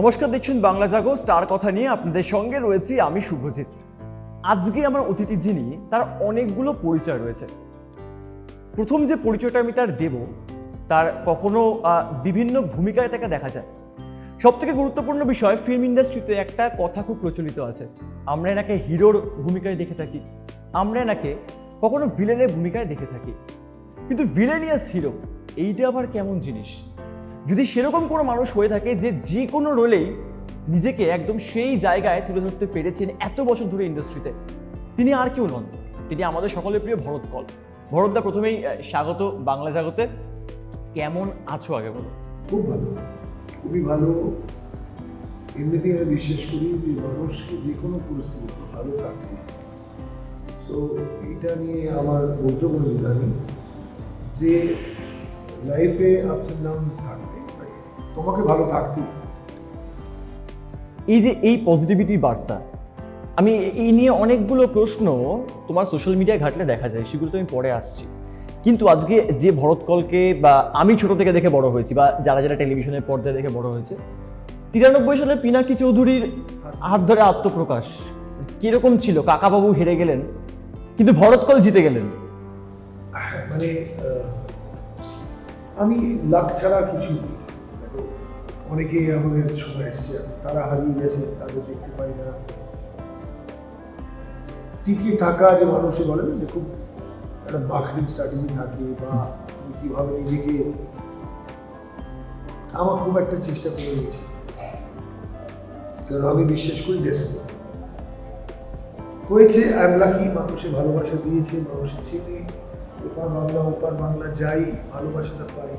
নমস্কার দেখছেন বাংলা জাগো, স্টার কথা নিয়ে আপনাদের সঙ্গে রয়েছি আমি শুভজিৎ। আজকে আমার অতিথি যিনি, তার অনেকগুলো পরিচয় রয়েছে। প্রথম যে পরিচয়টা আমি তার দেব, তার কখনো বিভিন্ন ভূমিকায় তাকে দেখা যায়। সব থেকে গুরুত্বপূর্ণ বিষয় ফিল্ম ইন্ডাস্ট্রিতে একটা কথা খুব প্রচলিত আছে। আমরা এনাকে হিরোর ভূমিকায় দেখে থাকি। আমরা এনাকে কখনো ভিলেনের ভূমিকায় দেখে থাকি। কিন্তু ভিলেনিয়াস হিরো এইটা আবার কেমন জিনিস? যদি সেরকম কোনো মানুষ হয়ে থাকে যে যে কোনো রোলেই নিজেকে একদম সেই জায়গায় তুলে ধরতে পেরেছেন এত বছর ধরে ইন্ডাস্ট্রিতে, তিনি আর কেউ নন। তিনি আমাদের সকলের প্রিয় ভরত কল। ভরতদা প্রথমেই স্বাগত বাংলা জগতে। কেমন আছো আগে বলো? খুব ভালো। খুবই ভালো। এমনিতেই আমি বিশ্বাস করি যে মানুষকে যে কোনো পরিস্থিতিতে ভালো থাকতে সো এটা নিয়ে আমার বলতে দ্বিধা নেই যে লাইফে আপস অ্যান্ড ডাউনস থাকবে but তোমাকে ভালো থাকতেই হবে। এই যে এই পজিটিভিটির বার্তা আমি এই নিয়ে অনেকগুলো প্রশ্ন তোমার সোশ্যাল মিডিয়ায় ঘাটলে দেখা যায় সেগুলো তো আমি পরে আসছি। কিন্তু আজকে যে ভরত কলকে বা আমি ছোট থেকে দেখে বড় হয়েছি বা যারা যারা টেলিভিশনের পর্দায় দেখে বড় হয়েছে তিরানব্বই সালে পিনাকি চৌধুরীর হাত ধরে আত্মপ্রকাশ কীরকম ছিল? কাকাবাবু হেরে গেলেন কিন্তু ভরত কল জিতে গেলেন। মানে আমি লাখ ছাড়া কিছু অনেকেই আমাদের সময় এসছে তারা হারিয়ে গেছে, তাদের দেখতে পাই না। টিকে থাকা যে মানুষে বলে না, যে খুব একটা মার্কেটিং স্ট্র্যাটেজি থাকে বা তুমি কীভাবে নিজেকে, আমার খুব একটা চেষ্টা করে নিয়েছি কারণ আমি বিশ্বাস করি ডেসিপ্লিন হয়েছে এম মানুষে ভালোবাসা দিয়েছে মানুষের চেনে, ওপার বাংলা ওপার বাংলা যাই, ভালোবাসাটা পাই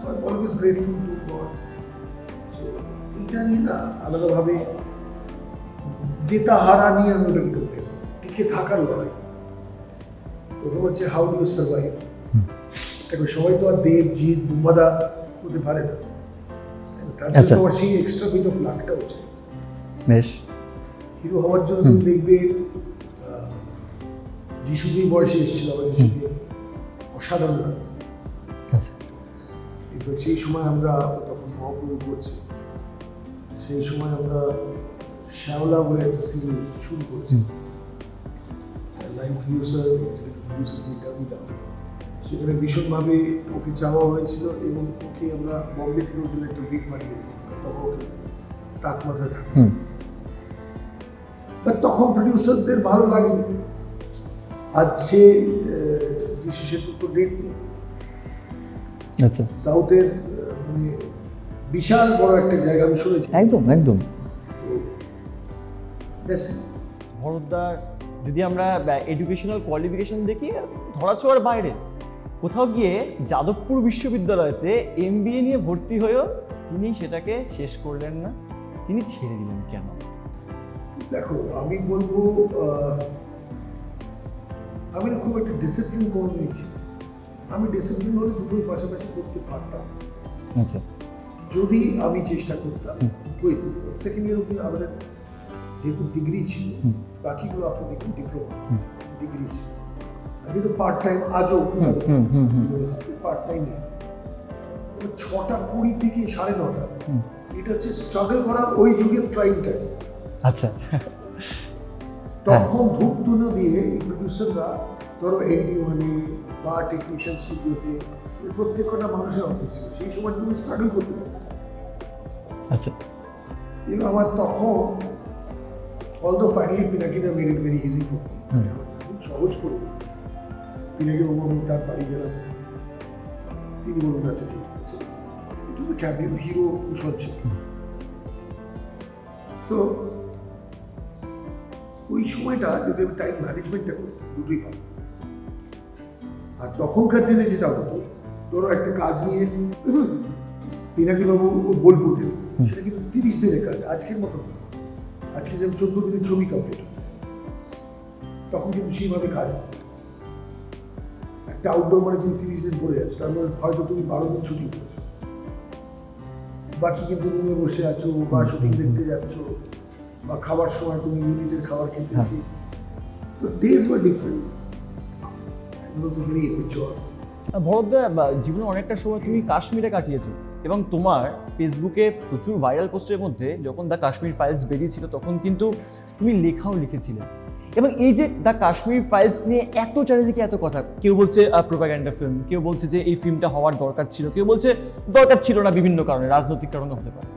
so I always grateful to God so এইটা নিয়ে না আলাদাভাবে নিয়ে আমি ওটাকে করতে টিকে থাকার লড়াই। প্রথম হচ্ছে হাউ ডু সার্ভাইভ দেখো সবাই তো আর দেব জিৎ বুম্বাদা হতে পারে না। তার জন্য আচ্ছা। তোমার সেই এক্সট্রা বিট অফ লাকটা হচ্ছে। বেশ। হিরো হওয়ার জন্য তুমি দেখবে যিশু যেই বয়সে এসেছিল আমার যিশুকে। অসাধারণ লাগতো আচ্ছা। কিন্তু সেই সময় আমরা তখন মহাপ্রভু করছি। সেই সময় আমরা শ্যাওলা বলে একটা সিরিয়াল শুরু করেছি। লাইন প্রডিউসার এক্সিকিউটিভ প্রডিউসার যে দাবিদা সেখানে ভীষণভাবে ওকে চাওয়া হয়েছিল এবং ওকে আমরা বম্বে থেকে ওর জন্য একটা ভিক মারিয়ে দিয়েছিলাম তখন ওকে টাক মাথায় থাকে তখন প্রডিউসারদের ভালো লাগেনি। আজ সে যিশু সেতুর তো ডেট আচ্ছা। সাউথের মানে বিশাল বড় একটা জায়গা আমি শুনেছি। একদম একদম। ভরতদার যদি আমরা এডুকেশনাল কোয়ালিফিকেশন দেখি ধরাছোঁয়ার বাইরে কোথাও গিয়ে যাদবপুর বিশ্ববিদ্যালয়তে এম নিয়ে ভর্তি হয়েও তিনি সেটাকে শেষ করলেন না। তিনি ছেড়ে দিলেন কেন? দেখো আমি বলব আমি খুব একটা ডিসিপ্লিন কোনোদিনই ছিল আমি ডিসিপ্লিন হলে দুটোই পাশাপাশি করতে পারতাম। আচ্ছা। যদি আমি চেষ্টা করতাম সেকেন্ড ইয়ার অব্দি আমাদের যেহেতু ডিগ্রি ছিল বাকিগুলো আপনি দেখুন ডিপ্লোমা ডিগ্রি ছিল। যেহেতু পার্ট টাইম আজও ইউনিভার্সিটিতে পার্ট টাইম নেই। ছটা কুড়ি থেকে সাড়ে নটা। এটা হচ্ছে স্ট্রাগল করার ওই যুগের প্রাইম টাইম আচ্ছা। তখন ধূপ ধুনো দিয়ে এই প্রডিউসাররা ধরো এনডি ওয়ানে বা টেকনিশিয়ান স্টুডিওতে প্রত্যেকটা মানুষের অফিস ছিল সেই সময় তুমি স্ট্রাগল করতে পারতে আচ্ছা। কিন্তু আমার তখন all although finally পিনাকিদা made it very easy for me খুব সহজ করে দিল। পিনাকি বাবু আমি তার বাড়ি গেলাম। তিনি বলুন আচ্ছা ঠিক আছে। একটু তো ক্যাবিন হিরো কুশল ছিল। সো ওই সময়টা যদি আমি টাইম ম্যানেজমেন্টটা করতাম দুটোই পারতাম। আর তখনকার দিনে যেটা হতো ধরো একটা কাজ নিয়ে পিনাকি বাবু বোলপুর গেল সেটা কিন্তু তিরিশ দিনের কাজ আজকের মতো না। আজকে যেমন চোদ্দ দিনের ছবি কমপ্লিট হয় তখন কিন্তু সেইভাবে কাজ হতো। একটা আউটডোর মানে তুমি তিরিশ দিন পড়ে যাচ্ছ তার মধ্যে হয়তো তুমি বারো দিন ছুটি করেছ বাকি কিন্তু রুমে বসে আছো বা শুটিং দেখতে যাচ্ছ বা খাবার সময় তুমি ইউনিটের খাবার খেতে হ্যাঁ। তো ডেজ ওয়ার ডিফারেন্ট জীবনে অনেকটা সময় তুমি কাশ্মীরে কাটিয়েছো এবং তোমার ফেসবুকে প্রচুর ভাইরাল পোস্টের মধ্যে যখন দ্য কাশ্মীর ফাইলস বেরিয়েছিল তখন কিন্তু তুমি লেখাও লিখেছিলে। এবং এই যে দ্য কাশ্মীর ফাইলস নিয়ে এত চারিদিকে এত কথা, কেউ বলছে প্রোপাগ্যান্ডা ফিল্ম কেউ বলছে যে এই ফিল্মটা হওয়ার দরকার ছিল, কেউ বলছে দরকার ছিল না বিভিন্ন কারণে, রাজনৈতিক কারণে হতে পারে।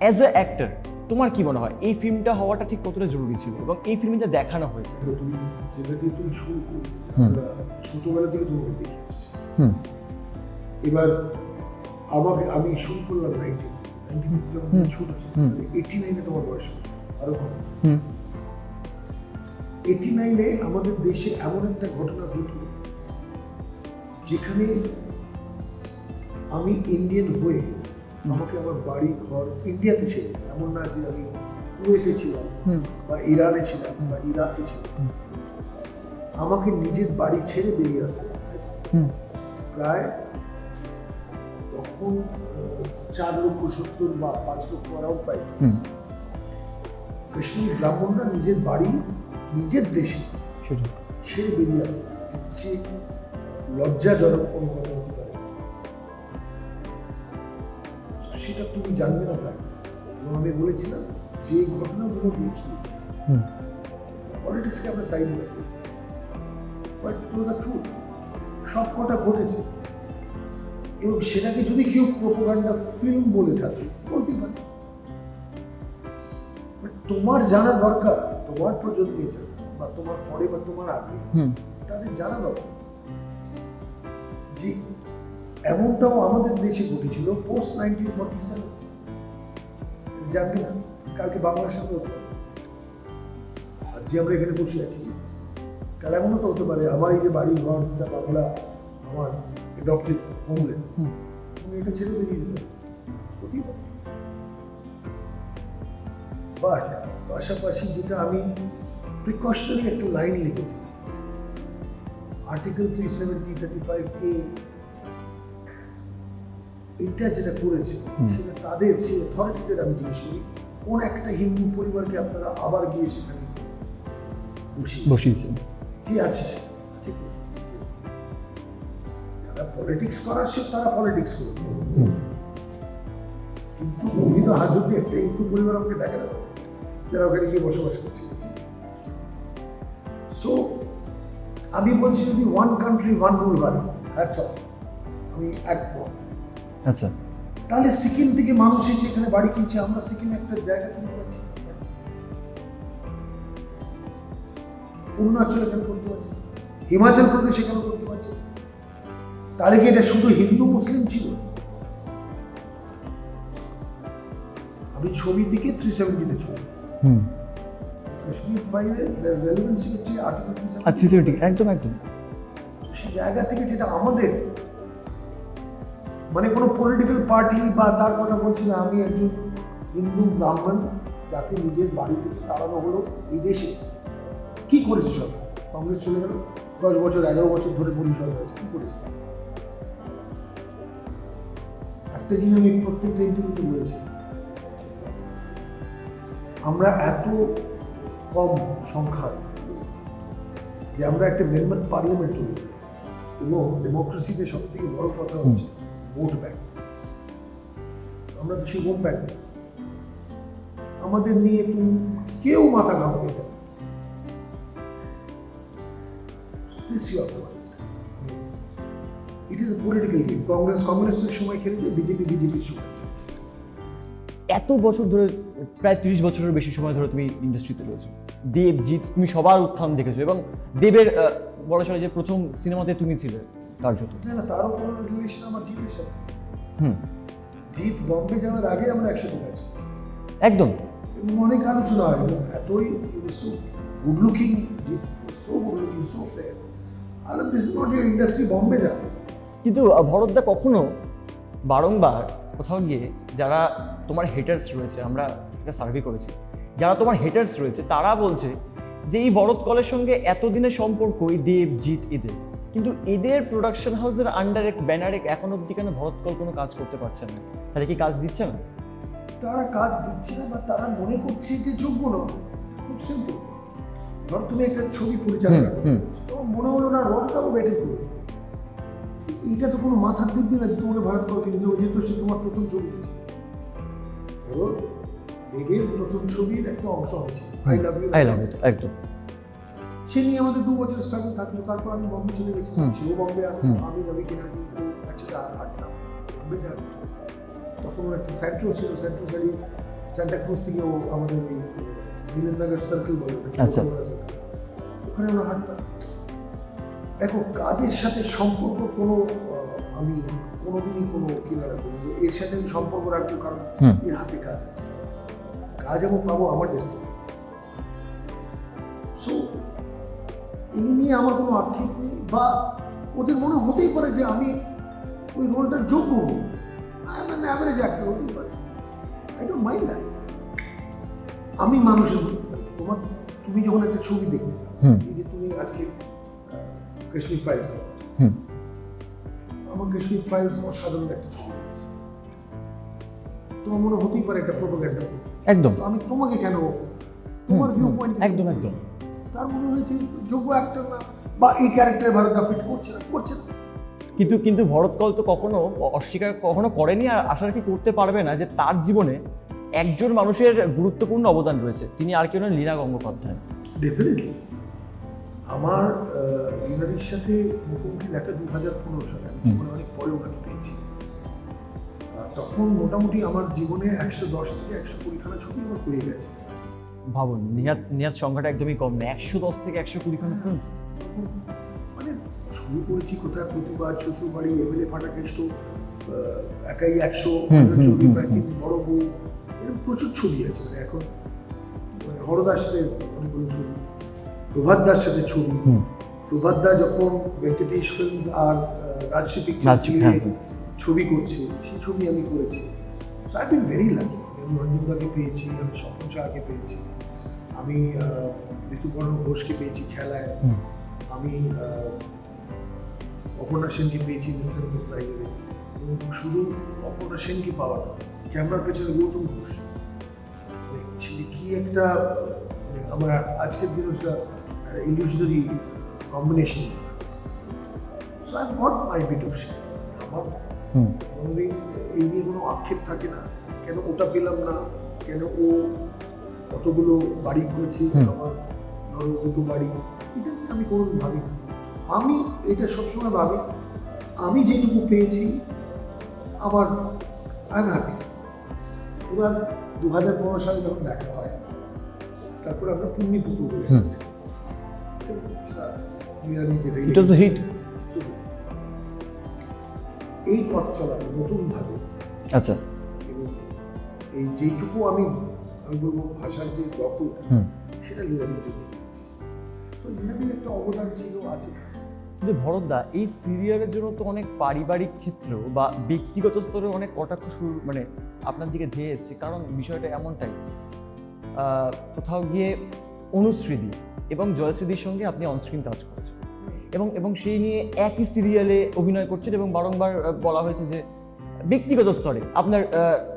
অ্যাজ এ অ্যাক্টর তোমার কি মনে হয়? এই ফিল্মটা হওয়াটা ঠিক কতটা জরুরি ছিল এবং এই ফিল্মে যা দেখানো হয়েছে? তুমি যেটা দিয়ে তুমি শুরু করবে ছোটবেলা থেকে তোমাকে দেখে হুম। এবার আমাকে আমি শুরু করলাম নাইনটি নাইনটি ছোট ছিল এইটি নাইনে তোমার বয়স আরও কম। হুম। এইটি নাইনে আমাদের দেশে এমন একটা ঘটনা ঘটল যেখানে আমি ইন্ডিয়ান হয়ে আমাকে আমার বাড়ি ঘর ইন্ডিয়াতে ছেড়ে। এমন না যে আমি কুয়েতে ছিলাম বা ইরানে ছিলাম বা ইরাকে ছিলাম। আমাকে নিজের বাড়ি ছেড়ে বেরিয়ে আসতে প্রায় তখন চার লক্ষ সত্তর বা পাঁচ লক্ষ অ্যারাউন্ড ফাইভ কাশ্মীর ব্রাহ্মণরা নিজের বাড়ি নিজের দেশে ছেড়ে বেরিয়ে আসতে। এর চেয়ে লজ্জাজনক কোনো কথা হতে পারে সেটা তুমি জানবে না ফ্যাক্টস এবং আমি বলেছিলাম যে ঘটনাগুলো দেখিয়েছি। পলিটিক্সকে আমরা সাইডে রাখি বাট সব কটা ঘটেছে। এবং সেটাকে যদি কেউ প্রোপাগান্ডা ফিল্ম বলে থাকে বলতেই পারে। তোমার জানা দরকার তোমার প্রজন্মের জানা বা তোমার পরে বা তোমার আগে তাদের জানা দরকার। যে এমনটাও আমাদের দেশে ঘটেছিল পোস্ট নাইনটিন ফর্টি সেভেন জানবে না কালকে বাংলার সাথে হতে পারে। আর যে আমরা এখানে বসে আছি কাল এমনও তো হতে পারে আমার এই যে বাড়ি ঘর যেটা বাংলা আমার অ্যাডপ্টেড হোমল্যান্ড আমি এটা ছেড়ে বেরিয়ে যেতে পারি। হতেই পারে বাট পাশাপাশি যেটা আমি প্রিকশনারি একটা লাইন লিখেছি। Article three seventy thirty five এ এটা যেটা করেছে সেটা তাদের সেই অথরিটিদের আমি জিজ্ঞেস করি কোন একটা হিন্দু পরিবারকে আপনারা আবার গিয়ে সেখানে বসিয়ে বসিয়েছে কি আছে? আছে যারা পলিটিক্স করার সে তারা পলিটিক্স করবে। কিন্তু উনি তো হাত যদি একটা হিন্দু পরিবার আমাকে দেখা না যারা ওখানে গিয়ে বসবাস করছে। সো আমি বলছি যদি ওয়ান কান্ট্রি ওয়ান রুল হয় হ্যাটস অফ আমি একমত। আচ্ছা। তাহলে সিকিম থেকে মানুষ এসে এখানে বাড়ি কিনছে আমরা সিকিমে একটা জায়গা কিনতে পারছি। অরুণাচল এখানে করতে পারছি। হিমাচল প্রদেশ এখানে করতে পারছি। তাহলে কি এটা শুধু হিন্দু মুসলিম ছিল? আমি ছবি থেকে থ্রি সেভেন্টিতে ছবি। হুম। কাশ্মীর ফাইলের রেলেভেন্সি হচ্ছে আর্টিকেল থ্রি আচ্ছা একদম একদম। সেই জায়গা থেকে যেটা আমাদের মানে কোনো পলিটিক্যাল পার্টি বা তার কথা বলছি না, আমি একজন হিন্দু ব্রাহ্মণ যাকে নিজের বাড়ি থেকে তাড়ানো হলো এই দেশে। কি করেছে সরকার কংগ্রেস চলে গেল, দশ বছর, এগারো বছর ধরে মোদী সরকার আছে কি করেছে? একটা জিনিস আমি প্রত্যেকটা ইন্টারভিউতে বলেছি। আমরা এত কম সংখ্যার যে আমরা একটা মেম্বার পার্লামেন্ট তৈরি এবং ডেমোক্রেসিতে সব থেকে বড় কথা হচ্ছে ভোট ব্যাংক। আমরা তো সেই ভোট ব্যাংক নেই। আমাদের নিয়ে কেউ মাথা ঘামাবে না। This you have to understand it is Congress কংগ্রেসের সময় খেলেছে এত বছর ধরে, প্রায় তিরিশ বছরের বেশি সময় ধরে তুমি ইন্ডাস্ট্রিতে রয়েছো। দেব জিৎ তুমি সবার উত্থান দেখেছ এবং দেবের বলা চলে যে প্রথম সিনেমাতে তুমি ছিলে। কার্যত। না না তারও কোনো রিলেশন আমার জিতের সাথে। হুম। জিত বম্বে যাওয়ার আগে আমরা একসাথে গেছি একদম। অনেক আলোচনা হয় এবং এতই so good looking so good looking so fair R this is not your industry Bombay যা। কিন্তু ভরতদা কখনো বারংবার কোথাও গিয়ে যারা তোমার হেটার্স রয়েছে আমরা একটা সার্ভে করেছি যারা তোমার হেটার্স রয়েছে তারা বলছে যে এই ভরত কলের সঙ্গে এতদিনের সম্পর্ক এই দেব জিৎ এদের। কিন্তু এদের প্রোডাকশন হাউসের আন্ডারে ব্যানারে এখন অব্দি কেন ভরত কল কোনো কাজ করতে পারছে না? তাহলে কি কাজ দিচ্ছে না? তারা কাজ দিচ্ছে না বা তারা মনে করছে যে যোগ্য নয়। খুব সিম্পল ধরো তুমি একটা ছবি পরিচালনা তোমার মনে হলো না রথদাবু ব্যাটিং করবে। এইটা তো কোনো মাথার দিব্যি না যে তোমাকে ভারত করকে নিতে হবে যেহেতু সে তোমার প্রথম ছবি দিয়েছে। ধরো দেবের প্রথম ছবির একটা অংশ হয়েছে। I love you I love it একদম। সে নিয়ে আমাদের দু বছর স্ট্রাগল থাকল তারপর আমি বম্বে চলে গেছি সেও বম্বে আসতো আমি রবিকে নাকি ও একসাথে হাঁটতাম বম্বেতে হাঁটতাম তখন ওর একটা সেন্ট্রো ছিল সেন্ট্রো ছাড়ি স্যান্টা ক্রুজ থেকে ও আমাদের ওই মিলেননগর সার্কেল বলে আচ্ছা। ওখানে আমরা হাঁটতাম। দেখো কাজের সাথে সম্পর্ক কোনো আমি কোনোদিনই কোনো কিনা রাখব এর সাথে আমি সম্পর্ক রাখব কারণ এর হাতে কাজ আছে। কাজ আমি পাবো আমার ডেস্টিনি এই নিয়ে আমার কোনো আক্ষেপ নেই বা ওদের মনে হতেই পারে যে আমি ওই রোলটার যোগ্য নই I am an average actor হতেই পারে। আই ডোন্ট মাইন্ড দ্যাট আমি মানুষের। তোমার তুমি যখন একটা ছবি দেখতে এই যে তুমি আজকে কাশ্মীর ফাইলস হুম। আমার কাশ্মীর ফাইলস অসাধারণ একটা ছবি রয়েছে। তোমার মনে হতেই পারে একটা প্রোপাগ্যান্ডা ফিল্ম একদম। আমি তোমাকে কেন তোমার ভিউ পয়েন্ট একদম, একদম। তার মনে হয়েছে যোগ্য অ্যাক্টর না বা এই ক্যারেক্টারে ভারত দা ফিট করছে না করছে না। কিন্তু কিন্তু ভরত কল তো কখনো অস্বীকার কখনো করেনি আর আশা কি করতে পারবে না যে তার জীবনে একজন মানুষের গুরুত্বপূর্ণ অবদান রয়েছে। তিনি আর কেউ নন লীনা গঙ্গোপাধ্যায়। ডেফিনেটলি আমার লিনারির সাথে মুখোমুখি দেখা দু হাজার পনেরো সালে আমি জীবনে অনেক পরে ওনাকে পেয়েছি। তখন মোটামুটি আমার জীবনে একশো দশ থেকে একশো কুড়িখানা ছবি আমার হয়ে গেছে। ভাবুন নিহাত নিহাত সংখ্যাটা একদমই কম না একশো দশ থেকে একশো কুড়িখানা ফিল্মস মানে শুরু করেছি কোথায় প্রতিবাদ শ্বশুর বাড়ি এমএলএ ফাটাকেষ্ট একাই একশো ছবি বড় বউ এরকম প্রচুর ছবি আছে মানে এখন মানে হরদার সাথে অনেকগুলো ছবি প্রভাত দার সাথে ছবি হুম। প্রভাত দা যখন ভেঙ্কটেশ ফিল্মস আর রাজশ্রী হ্যাঁ, হ্যাঁ। ছবি করছে সেই ছবি আমি করেছি so I been very lucky আমি পেয়েছি আমি স্বপন শাহকে পেয়েছি আমি ঋতুপর্ণ ঘোষকে পেয়েছি খেলায় আমি অপর্ণা সেনকে পেয়েছি মিস্টার মিস সাইডে এবং শুধু অপর্ণা সেনকে পাওয়া না ক্যামেরার পেছনে গৌতম ঘোষ। মানে সে যে কি একটা মানে আমার আজকের দিনে সেটা illusionary combination so I got my bit of share আমার কোনোদিন এই নিয়ে কোনো আক্ষেপ থাকে না। কেন ওটা পেলাম না? কেন ও কতগুলো বাড়ি করেছে। আমার ধরো দুটো বাড়ি। এটা নিয়ে আমি কোনোদিন ভাবি না আমি এটা সবসময় ভাবি আমি যেটুকু পেয়েছি আমার আই হ্যাপি এবার দু হাজার পনেরো সালে যখন দেখা হয় তারপরে আমরা পুণ্যি পুকুর করে এই পথ চলাটা নতুনভাবে আচ্ছা। এবং এই যেটুকু আমি আমি বলব ভাষার যে দখল সেটা লীলাদির জন্য পেয়েছি সো লীলাদির একটা অবদান ছিল আছে কিন্তু ভরতদা এই সিরিয়ালের জন্য তো অনেক পারিবারিক ক্ষেত্র বা ব্যক্তিগত স্তরে অনেক কটাক্ষ শুরু মানে আপনার দিকে ধেয়ে এসছে। কারণ বিষয়টা এমনটাই কোথাও গিয়ে অনুশ্রীদি এবং জয়শ্রীদির সঙ্গে আপনি অনস্ক্রিন কাজ করেছেন। এবং এবং সেই নিয়ে একই সিরিয়ালে অভিনয় করছেন এবং বারংবার বলা হয়েছে যে ব্যক্তিগত স্তরে আপনার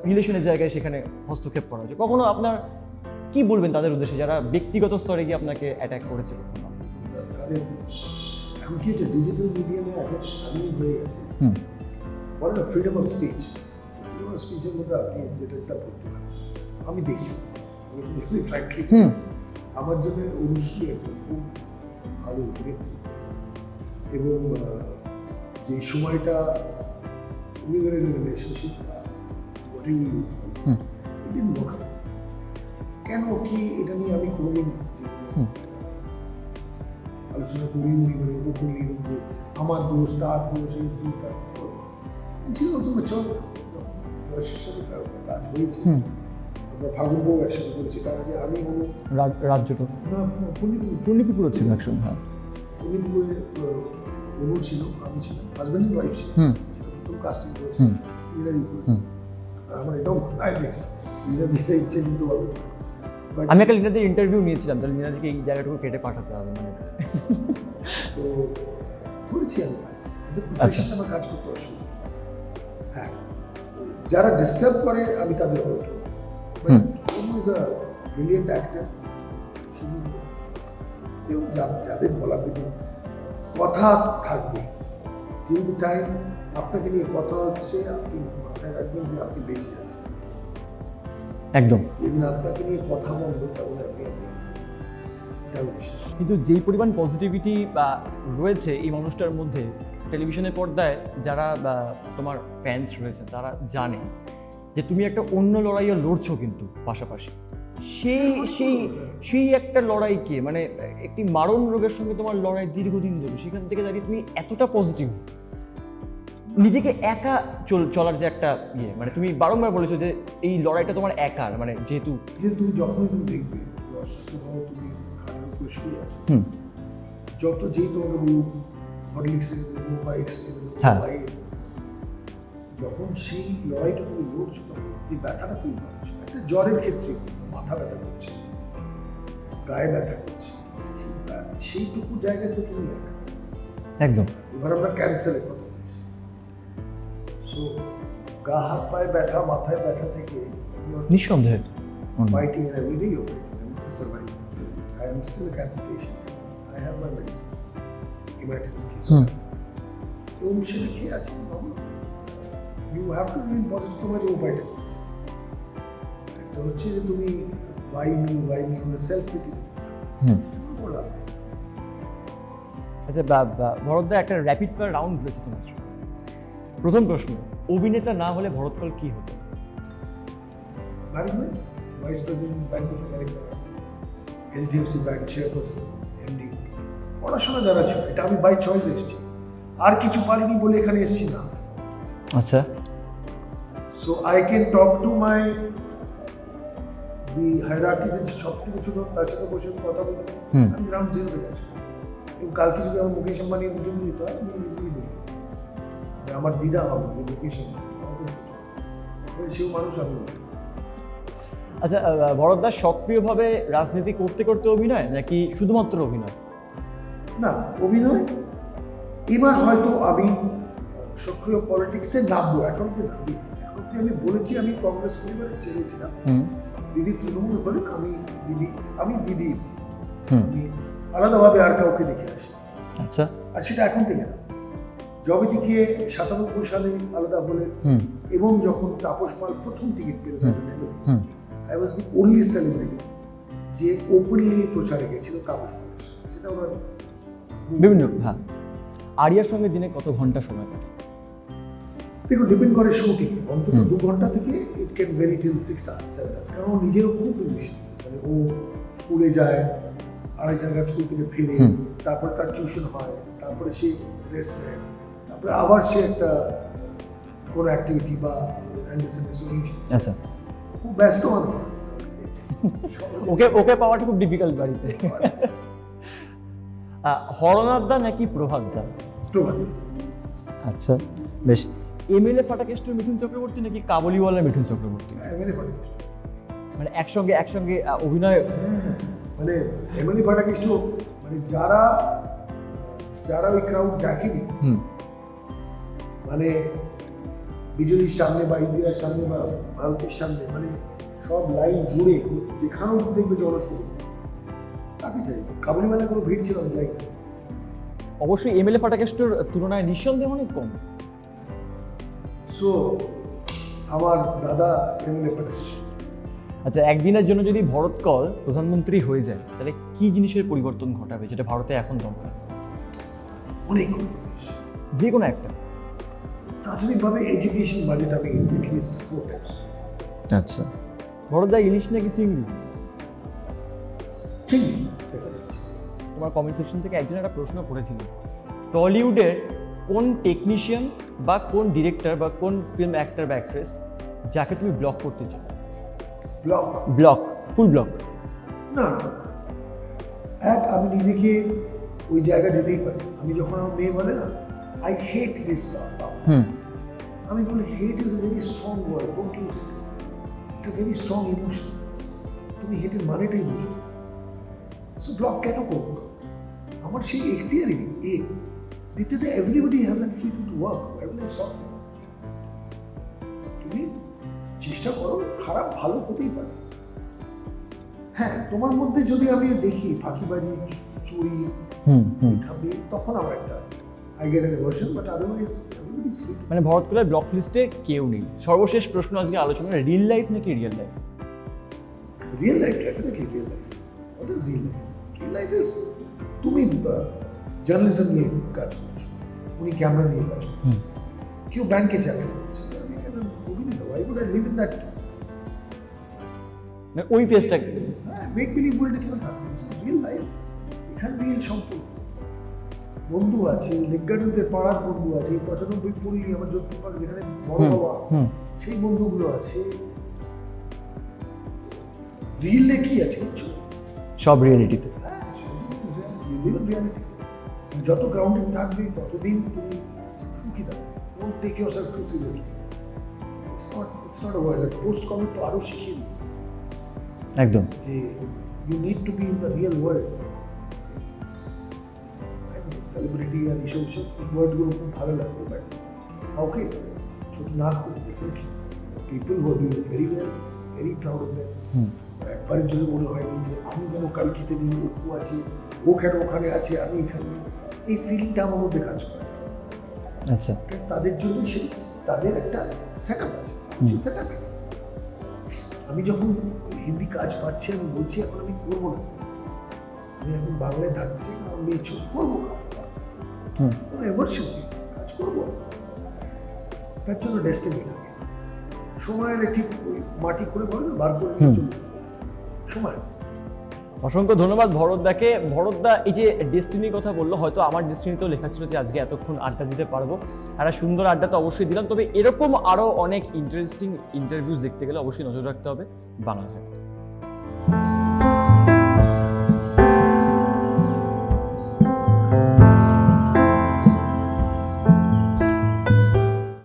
রিলেশনের জায়গায় সেখানে হস্তক্ষেপ করা হয়েছে। কখনো আপনার কি বলবেন তাদের উদ্দেশ্যে? যারা ব্যক্তিগত স্তরে গিয়ে আপনাকে অ্যাটাক করেছে এখন কি হচ্ছে? ডিজিটাল মিডিয়ামে এখন এমনই হয়ে গেছে। বলে না freedom of speech freedom of স্পিচের মধ্যে আপনি যেটা একটা পড়তে পারেন আমি দেখি। আমি ফ্র্যাঙ্কলি হুম। আমার জন্য অনুশ্রী একজন খুব ভালো অভিনেত্রী। এবং যে সময়টা রিলেশনশিপ হুম। কেন কি এটা নিয়ে আমি কোনোদিন আলোচনা করিনি মানে ওপেনলি এরকম যে আমার দোষ তার দোষ এই দোষ তার ছিল তুমি চল বয়সের সাথে কাজ হয়েছে। আমরা ফাগুন বউ একসাথে করেছি তার আগে আমি কোনো রাজ- রাজ্যটা না পূর্ণিপুর। পূর্ণিপুকুরও ছিল একসময় হ্যাঁ। পূর্ণিপুরে অনু ছিল আমি ছিলাম। হাজব্যান্ড ওয়াইফ ছিল। কাস্টিং করেছি। ইংরাজি করেছি। আমার এটাও দেখি ইংরাজিটা ইচ্ছে কিন্তু হবে। আমি একটা লিনাদের ইন্টারভিউ নিয়েছিলাম তাহলে লিনাদিকে এই জায়গাটুকু কেটে পাঠাতে হবে মানে তো করেছি আমি কাজ। প্রফেশন আমার কাজ করতে অসুবিধা হ্যাঁ। যারা ডিস্টার্ব করে আমি তাদের অ্যাভয়েড করি। ইজ আ ব্রিলিয়েন্ট অ্যাক্টর এবং যাদের বলার দেখুন কথা থাকবে। দ্য টাইম আপনাকে নিয়ে কথা হচ্ছে আপনি মাথায় রাখবেন যে আপনি বেঁচে আছেন। একদম। যেদিন আপনাকে নিয়ে কথা বন্ধ তাহলে আপনি আপনি। কিন্তু যেই পরিমাণ পজিটিভিটি বা রয়েছে এই মানুষটার মধ্যে টেলিভিশনের পর্দায় যারা বা, তোমার ফ্যান্স রয়েছে তারা জানে যে তুমি একটা অন্য লড়াইও লড়ছো কিন্তু পাশাপাশি। সেই সেই সেই একটা লড়াইকে মানে একটি মারণ রোগের সঙ্গে তোমার লড়াই দীর্ঘদিন ধরে সেখান থেকে দাঁড়িয়ে তুমি এতটা পজিটিভ নিজেকে একা চল চলার যে একটা ইয়ে মানে তুমি বারংবার বলেছ যে এই লড়াইটা তোমার একার মানে যেহেতু যে তুমি যখনই তুমি দেখবে অসুস্থ হও তুমি খাটের উপরে শুয়ে আছো হুম। যত যেই তোমাকে হরলিক্স দেবো বা এক্স হ্যাঁ। যখন সেই লড়াইটা তুমি লড়ছো তখন যে ব্যথাটা তুমি পাচ্ছ একটা জ্বরের ক্ষেত্রে মাথা ব্যথা করছে গায়ে ব্যথা করছে সেইটুকু জায়গায় তো তুমি একা। একদম। এবার আমরা ক্যান্সারের কথা সো গা হাত পায়ে ব্যথা মাথায় ব্যথা থেকে নিঃসন্দেহে you're fighting. I'm not surviving. I am still a cancer patient. I have my medicines. Immediately. হুম এবং সেটা খেয়ে আছি you have to remain positive তোমার যে উপায়টা করেছে একটা হচ্ছে যে তুমি why me why me self pity হুম আচ্ছা ভরতদা একটা র্যাপিড ফায়ার রাউন্ড রয়েছে তোমার। প্রথম প্রশ্ন অভিনেতা না হলে ভরতপাল কি হতো? Management vice president Bank of America HDFC bank chairperson MD পড়াশোনা যারা ছিল এটা আমি বাই চয়েস এসেছি। আর কিছু পারিনি বলে এখানে এসেছি না। আচ্ছা। So I can talk to my the হায়ারার্কিতে সব থেকে ছোট তার সাথে বসে কথা বলতে আমি গ্রাউন্ড জিরোতে কাজ করি এবং কালকে যদি আমার মুকেশ আম্বানি ইন্টারভিউ দিতে হয় আমি ইজিলি বলি যে আমার দিদা হবে যে সেও মানুষ আমি আচ্ছা ভরতদা সক্রিয়ভাবে রাজনীতি করতে করতে অভিনয় নাকি শুধুমাত্র অভিনয়? না অভিনয়? এবার হয়তো আমি সক্রিয় পলিটিক্সে নামবো এখন অব্দি নামি এখন অব্দি আমি বলেছি আমি কংগ্রেস পরিবারের ছেড়েছিলাম হুম। দিদি তৃণমূল হলেন আমি দিদি আমি দিদি। আলাদাভাবে আর কাউকে দেখে আসি আচ্ছা। আর সেটা এখন থেকে না। জবে থেকে সাতানব্বই সালে আলাদা হলেন এবং যখন তাপস পাল প্রথম ticket MLA, hmm. I was the only celebrity যে ওপেনলি প্রচারে গেছিল তাপস পালের সাথে। সেটা ওনার বিভিন্ন হ্যাঁ। আরিয়ার সঙ্গে দিনে কত ঘণ্টা সময় কাটে? দেখুন ডিপেন্ড করে শুটিং অন্তত দু ঘণ্টা থেকে it can vary till six hours seven hours কারণ ও নিজেও খুব বিজি মানে ও স্কুলে যায় আড়াইটার কাজ স্কুল থেকে ফিরে। তারপরে তার টিউশন হয় তারপরে সে রেস্ট নেয়। তারপরে আবার সে একটা কোনো অ্যাক্টিভিটি বা অ্যান্ডারসন আচ্ছা। খুব ব্যস্ত মানুষ। ওকে ওকে পাওয়াটা খুব ডিফিকাল্ট বাড়িতে। আহ, হরনাথদা নাকি প্রভাতদা প্রভাত আচ্ছা বেশ। এমএলএ ফাটাকেষ্ট মিঠুন চক্রবর্তী নাকি কাবুলিওয়ালা মিঠুন চক্রবর্তী? এমএলএ ফাটাকিষ্ট। মানে একসঙ্গে একসঙ্গে অভিনয় মানে এমএলএ ফাটাকিষ্ট মানে যারা যারা ওই ক্রাউড দেখেনি হুম। মানে বিজলির সামনে বা ইন্দিরার সামনে বা ভারতের সামনে মানে সব লাইন জুড়ে যেখানে অব্দি দেখবে জনশুরু তাকে চাই। কাবুলিওয়ালা কোনো ভিড় ছিল যাই না অবশ্যই এমএলএ ফাটাকেষ্টর তুলনায় নিঃসন্দেহে অনেক কম। সো আমার দাদা এমএলএ ফাটাকিষ্ট। আচ্ছা একদিনের জন্য যদি ভরত কল প্রধানমন্ত্রী হয়ে যায় তাহলে কি জিনিসের পরিবর্তন ঘটাবে যেটা ভারতে এখন দরকার? অনেক যে কোনো একটা। প্রাথমিকভাবে এডুকেশন বাজেট আমি এটলিস্ট ফোর টাইমস আচ্ছা। ভরতদা ইলিশ নাকি চিংড়ি? চিংড়ি তোমার কমেন্ট সেকশন থেকে একজন একটা প্রশ্ন করেছিল। টলিউডের কোন টেকনিশিয়ান বা কোন ডিরেক্টর বা কোন ফিল্ম অ্যাক্টর বা অ্যাক্ট্রেস যাকে তুমি ব্লক করতে চাও? ব্লক ব্লক ফুল ব্লক না এক আমি নিজেকে ওই জায়গা দিতেই পারি। আমি যখন আমার মেয়ে বলে না আই হেট দিস বাবা হুম। আমি বলি hate is a very strong word don't use it it's a very strong emotion তুমি হেটের মানেটাই বুঝো। সো ব্লক কেন করব না? আমার সেই এখতিয়ারই নেই এ দ্বিতীয়ত everybody has an free to work I will stop তুমি চেষ্টা করো খারাপ ভালো হতেই পারে। হ্যাঁ তোমার মধ্যে যদি আমি দেখি ফাঁকিবাজি চুরি তখন আমার একটা I get an aversion, but otherwise everybody's free. মানে ভরতকুলার ব্লক লিস্টে কেউ নেই। সর্বশেষ প্রশ্ন আজকে আলোচনা রিল লাইফ নাকি real life Real life, definitely real life. What is real life? Real life is তুমি জার্নালিজম নিয়ে কাজ করছ উনি ক্যামেরা নিয়ে কাজ করছ কেউ ব্যাংকে চাকরি করছে আমি as an অভিনেতা would I live in that? মানে ওই ফেসটা মেক বিলিভ ওয়ার্ল্ডে কেন থাকবে? দিস ইজ রিয়েল লাইফ এখানে রিয়েল সম্পর্ক। বন্ধু আছে লেক গার্ডেন্সের পাড়ার বন্ধু আছে পঁচানব্বই পল্লী আমার যোধপুর পার্ক যেখানে বড় হওয়া সেই বন্ধুগুলো আছে। রিয়েলে কি আছে কিছু সব রিয়েলিটিতে। হ্যাঁ যত গ্রাউন্ডিং থাকবে ততদিন তুমি সুখী থাকবে। Don't take yourself too seriously it's not it's not world post comment তো আরও শিখিয়ে একদম। যে you need to be in the real world celebrity আর এইসব সব ওয়ার্ডগুলো খুব ভালো লাগে বাট কাউকে ছোট না করে definitely people who are doing very well very proud of them. একবারের জন্য মনে হয়নি যে আমি কেন কালকিতে নেই ও আছে ও কেন ওখানে আছে আমি এখানে। এই ফিলিংটা আমার মধ্যে কাজ করে। আচ্ছা। তাদের জন্য সেই তাদের একটা সেট আপ আছে সেট আপে আমি যখন হিন্দি কাজ পাচ্ছি আমি বলছি এখন আমি করব না। আমি এখন বাংলায় থাকছি ছোট করব কাজ। কোনো নেই কাজ করব। তার জন্য ডেস্টিনি লাগে। সময় এলে ঠিক ওই মাটি করে বলে না বার করে নিয়ে সময়। অসংখ্য ধন্যবাদ ভরতদাকে। ভরতদা এই যে ডেস্টিনির কথা বলল হয়তো আমার ডেস্টিনিতেও লেখা ছিল যে আজকে এতক্ষণ আড্ডা দিতে পারব। একটা সুন্দর আড্ডা তো অবশ্যই দিলাম। তবে এরকম আরও অনেক ইন্টারেস্টিং ইন্টারভিউজ দেখতে গেলে অবশ্যই নজর রাখতে হবে। বাংলা চ্যানেল